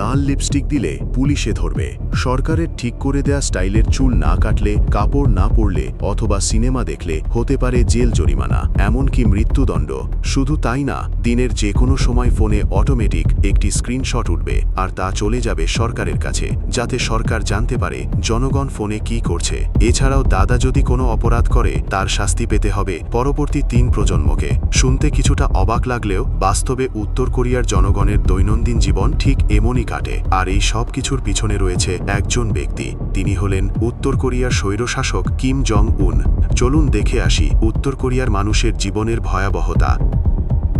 লাল lipstick দিলে পুলিশে ধরবে। সরকারের ঠিক করে দেয়া স্টাইলের চুল না কাটলে, কাপড় না পরলে অথবা সিনেমা দেখলে হতে পারে জেল জরিমানা, এমনকি মৃত্যুদণ্ড। শুধু তাই না, দিনের যে কোনো সময় ফোনে অটোমেটিক একটি স্ক্রিনশট উঠবে, আর তা চলে যাবে সরকারের কাছে, যাতে সরকার জানতে পারে জনগণ ফোনে কি করছে। এছাড়াও দাদা যদি কোনো অপরাধ করে, তার শাস্তি পেতে হবে পরবর্তী তিন প্রজন্মকে। শুনতে কিছুটা অবাক লাগলেও বাস্তবে উত্তর কোরিয়ার জনগণের দৈনন্দিন জীবন ঠিক এমনই কাটে আর এই সব কিছুর পিছনে রয়েছে একজন ব্যক্তি। তিনি হলেন উত্তর কোরিয়ার স্বৈরশাসক কিম জং উন চলুন দেখে আসি উত্তর কোরিয়ার মানুষের জীবনের ভয়াবহতা।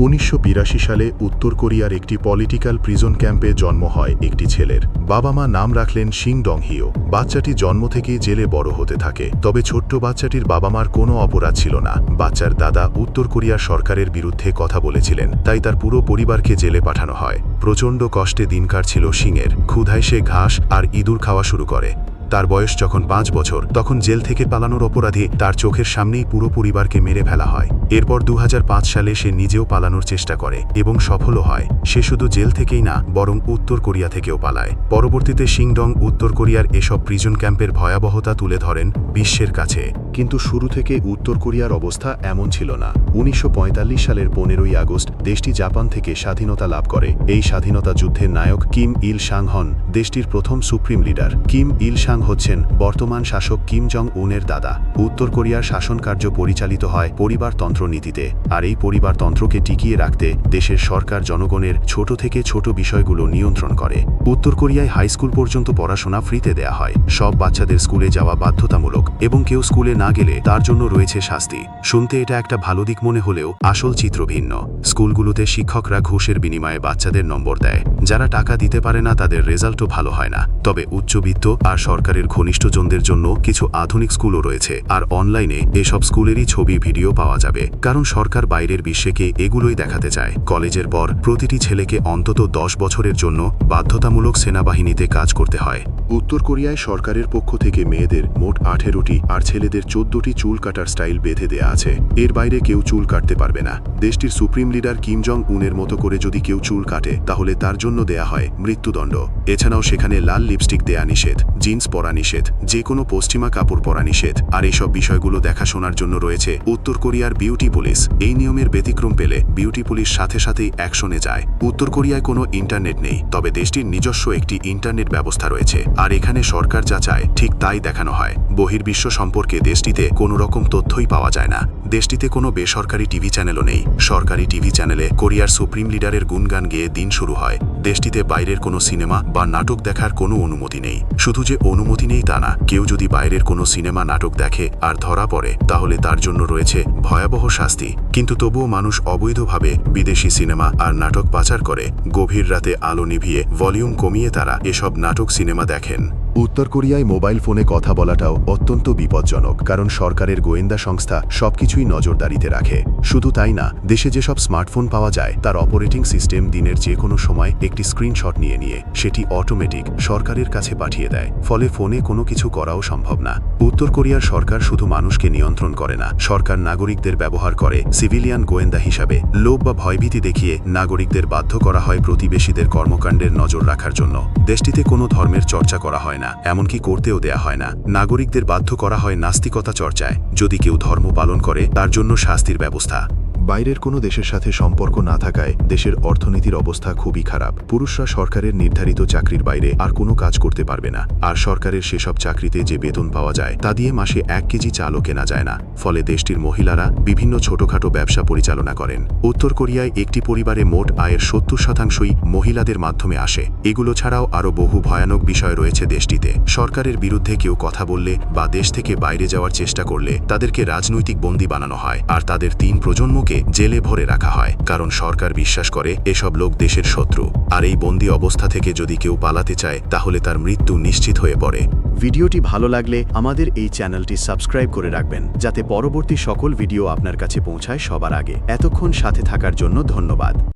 উনিশশো বিরাশি সালে উত্তর কোরিয়ার একটি পলিটিক্যাল প্রিজন ক্যাম্পে জন্ম হয় একটি ছেলের। বাবা মা নাম রাখলেন সিং ডং হিও বাচ্চাটি জন্ম থেকেই জেলে বড় হতে থাকে, তবে ছোট্ট বাচ্চাটির বাবা মার কোনো অপরাধ ছিল না। বাচ্চার দাদা উত্তর কোরিয়ার সরকারের বিরুদ্ধে কথা বলেছিলেন, তাই তার পুরো পরিবারকে জেলে পাঠানো হয়। প্রচণ্ড কষ্টে দিন কাটছিল সিংয়ের ক্ষুধায় সে ঘাস আর ইঁদুর খাওয়া শুরু করে। তার বয়স যখন পাঁচ বছর, তখন জেল থেকে পালানোর অপরাধে তার চোখের সামনেই পুরো পরিবারকে মেরে ফেলা হয়। এরপর দু হাজার পাঁচ সালে সে নিজেও পালানোর চেষ্টা করে এবং সফলও হয়। সে শুধু জেল থেকেই না, বরং উত্তর কোরিয়া থেকেও পালায়। পরবর্তীতে সিংডং উত্তর কোরিয়ার এসব প্রিজন ক্যাম্পের ভয়াবহতা তুলে ধরেন বিশ্বের কাছে। কিন্তু শুরু থেকে উত্তর কোরিয়ার অবস্থা এমন ছিল না। উনিশশো পঁয়তাল্লিশ সালের পনেরোই আগস্ট দেশটি জাপান থেকে স্বাধীনতা লাভ করে। এই স্বাধীনতা যুদ্ধের নায়ক কিম ইল সাং হন দেশটির প্রথম supreme leader. Kim Il Sung হচ্ছেন বর্তমান শাসক কিম জং উনের দাদা। উত্তর কোরিয়ার শাসন কার্য পরিচালিত হয় পরিবারতন্ত্র নীতিতে। আর এই পরিবারতন্ত্রকে টিকিয়ে রাখতে দেশের সরকার জনগণের ছোট থেকে ছোট বিষয়গুলো নিয়ন্ত্রণ করে। উত্তর কোরিয়ায় হাইস্কুল পর্যন্ত পড়াশোনা ফ্রিতে দেয়া হয়। সব বাচ্চাদের স্কুলে যাওয়া বাধ্যতামূলক এবং কেউ স্কুলে না গেলে তার জন্য রয়েছে শাস্তি। শুনতে এটা একটা ভালো দিক মনে হলেও আসল চিত্র ভিন্ন। স্কুলগুলোতে শিক্ষকরা ঘুষের বিনিময়ে বাচ্চাদের নম্বর দেয়। যারা টাকা দিতে পারে না, তাদের রেজাল্টও ভালো হয় না। তবে উচ্চবিত্ত আর সরকারের ঘনিষ্ঠজনদের জন্য কিছু আধুনিক স্কুলও রয়েছে। আর অনলাইনে এসব স্কুলেরই ছবি, ভিডিও পাওয়া যাবে। কারণ সরকার বাইরের বিশ্বকে এগুলোই দেখাতে চায়। কলেজের পর প্রতিটি ছেলেকে অন্তত দশ বছরের জন্য বাধ্যতামূলক সেনাবাহিনীতে কাজ করতে হয়। উত্তর কোরিয়ায় সরকারের পক্ষ থেকে মেয়েদের মোট আঠেরোটি আর ছেলেদের চোদ্দটি চুল কাটার স্টাইল বেঁধে দেয়া আছে। এর বাইরে কেউ চুল কাটতে পারবে না। দেশটির সুপ্রিম লিডার কিম জং উনের মতো করে যদি কেউ চুল কাটে, তাহলে তার জন্য দেয়া হয় মৃত্যুদণ্ড। এছাড়াও সেখানে লাল লিপস্টিক দেয়া নিষেধ। জিন্স পরা নিষেধ, যে কোনো পশ্চিমা কাপড় পরা নিষেধ, আর এইসব বিষয়গুলো দেখাশোনার জন্য রয়েছে উত্তর কোরিয়ার বিউটি পুলিশ। এই নিয়মের ব্যতিক্রম পেলে বিউটি পুলিশ সাথে সাথেই অ্যাকশনে যায়। উত্তর কোরিয়ায় কোনো ইন্টারনেট নেই, তবে দেশটির নিজস্ব একটি ইন্টারনেট ব্যবস্থা রয়েছে, আর এখানে সরকার যা চায়, ঠিক তাই দেখানো হয়। বহির্বিশ্ব সম্পর্কে দেশটিতে কোনো রকম তথ্যই পাওয়া যায় না। দেশটিতে কোনো বেসরকারি টিভি চ্যানেলও নেই। সরকারি টিভি চ্যানেলে কোরিয়ার সুপ্রিম লিডারের গুণগান গেয়ে দিন শুরু হয়। দেশটিতে বাইরের কোনো সিনেমা বা নাটক দেখার কোনো অনুমতি নেই। শুধু যে অনুমতি নেই তা না। কেউ যদি বাইরের কোনো সিনেমা নাটক দেখে আর ধরা পড়ে, তাহলে তার জন্য রয়েছে ভয়াবহ শাস্তি। কিন্তু তবুও মানুষ অবৈধভাবে বিদেশি সিনেমা আর নাটক পাচার করে। গভীর রাতে আলো নিভিয়ে ভলিউম কমিয়ে তারা এসব নাটক সিনেমা দেখেন। উত্তর কোরিয়ায় মোবাইল ফোনে কথা বলাটাও অত্যন্ত বিপজ্জনক, কারণ সরকারের গোয়েন্দা সংস্থা সবকিছুই নজরদারিতে রাখে। শুধু তাই না, দেশে যেসব স্মার্টফোন পাওয়া যায়, তার অপারেটিং সিস্টেম দিনের যে কোনো সময় একটি স্ক্রিনশট নিয়ে নিয়ে সেটি অটোমেটিক সরকারের কাছে পাঠিয়ে দেয়, ফলে ফোনে কোনো কিছু করাও সম্ভব না। উত্তর কোরিয়ার সরকার শুধু মানুষকে নিয়ন্ত্রণ করে না, সরকার নাগরিকদের ব্যবহার করে সিভিলিয়ান গোয়েন্দা হিসাবে লোভ বা ভয়ভীতি দেখিয়ে নাগরিকদের বাধ্য করা হয় প্রতিবেশীদের কর্মকাণ্ডের নজর রাখার জন্য। দেশটিতে কোনো ধর্মের চর্চা করা হয় না। এমনকি করতেও দেয়া হয় না। নাগরিকদের বাধ্য করা হয় নাস্তিকতা চর্চায়। যদি কেউ ধর্ম পালন করে, তার জন্য শাস্তির ব্যবস্থা। বাইরের কোনো দেশের সাথে সম্পর্ক না থাকায় দেশের অর্থনীতির অবস্থা খুবই খারাপ। পুরুষরা সরকারের নির্ধারিত চাকরির বাইরে আর কোনো কাজ করতে পারবে না। আর সরকারের সেসব চাকরিতে যে বেতন পাওয়া যায়, তা দিয়ে মাসে এক কেজি চালও কেনা যায় না। ফলে দেশটির মহিলারা বিভিন্ন ছোটখাটো ব্যবসা পরিচালনা করেন। উত্তর কোরিয়ায় একটি পরিবারে মোট আয়ের সত্তর শতাংশই মহিলাদের মাধ্যমে আসে। এগুলো ছাড়াও আরও বহু ভয়ানক বিষয় রয়েছে দেশটিতে। সরকারের বিরুদ্ধে কেউ কথা বললে বা দেশ থেকে বাইরে যাওয়ার চেষ্টা করলে তাদেরকে রাজনৈতিক বন্দী বানানো হয়। আর তাদের তিন প্রজন্মকে জেলে ভরে রাখা হয়, কারণ সরকার বিশ্বাস করে এসব লোক দেশের শত্রু। আর এই বন্দি অবস্থা থেকে যদি কেউ পালাতে চায়, তাহলে তার মৃত্যু নিশ্চিত হয়ে পড়ে। ভিডিওটি ভালো লাগলে আমাদের এই চ্যানেলটি সাবস্ক্রাইব করে রাখবেন, যাতে পরবর্তী সকল ভিডিও আপনার কাছে পৌঁছায় সবার আগে। এতক্ষণ সাথে থাকার জন্য ধন্যবাদ।